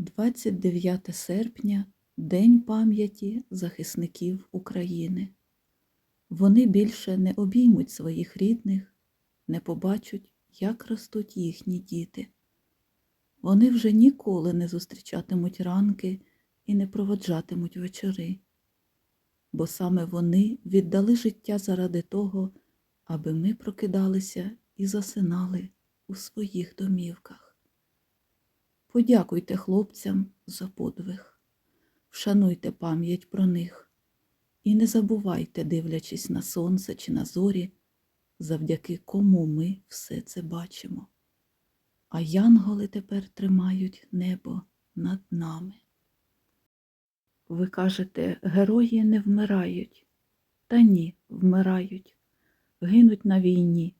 29 серпня День пам'яті захисників України. Вони більше не обіймуть своїх рідних, не побачать, як ростуть їхні діти. Вони вже ніколи не зустрічатимуть ранки і не проводжатимуть вечори, бо саме вони віддали життя заради того, аби ми прокидалися і засинали у своїх домівках. Подякуйте хлопцям за подвиг, вшануйте пам'ять про них і не забувайте, дивлячись на сонце чи на зорі, завдяки кому ми все це бачимо. А янголи тепер тримають небо над нами. Ви кажете, герої не вмирають. Та ні, вмирають, гинуть на війні,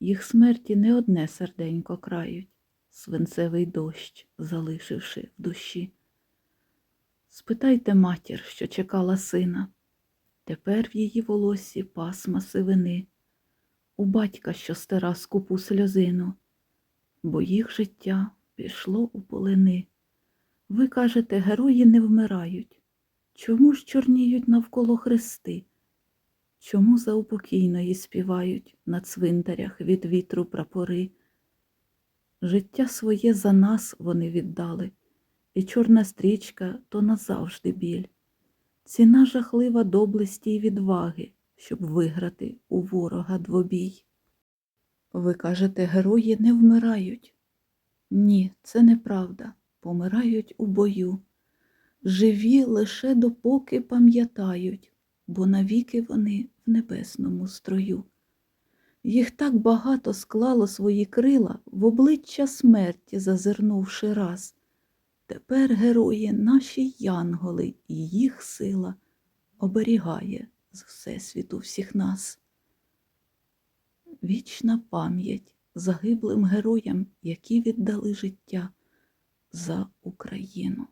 їх смерті не одне серденько крають свинцевий дощ, залишивши в душі. Спитайте матір, що чекала сина, тепер в її волосі пасма сивини, у батька, що стара скупу сльозину, бо їх життя пішло у полини. Ви кажете, герої не вмирають. Чому ж чорніють навколо хрести? Чому заупокійної співають на цвинтарях від вітру прапори? Життя своє за нас вони віддали, і чорна стрічка то назавжди біль. Ціна жахлива доблесті й відваги, щоб виграти у ворога двобій. Ви кажете, герої не вмирають. Ні, це неправда. Помирають у бою. Живі лише допоки пам'ятають, бо навіки вони в небесному строю. Їх так багато склало свої крила в обличчя смерті, зазирнувши раз. Тепер герої наші янголи, і їх сила оберігає з всесвіту всіх нас. Вічна пам'ять загиблим героям, які віддали життя за Україну.